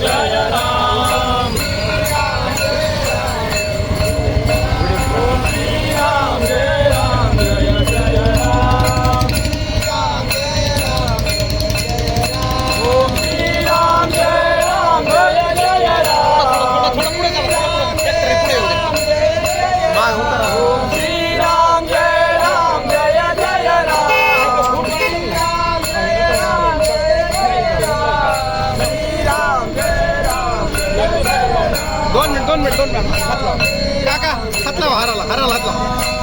जय दोन मिनिट दोन मिनिट हातला काका हातला हरला हरला हातला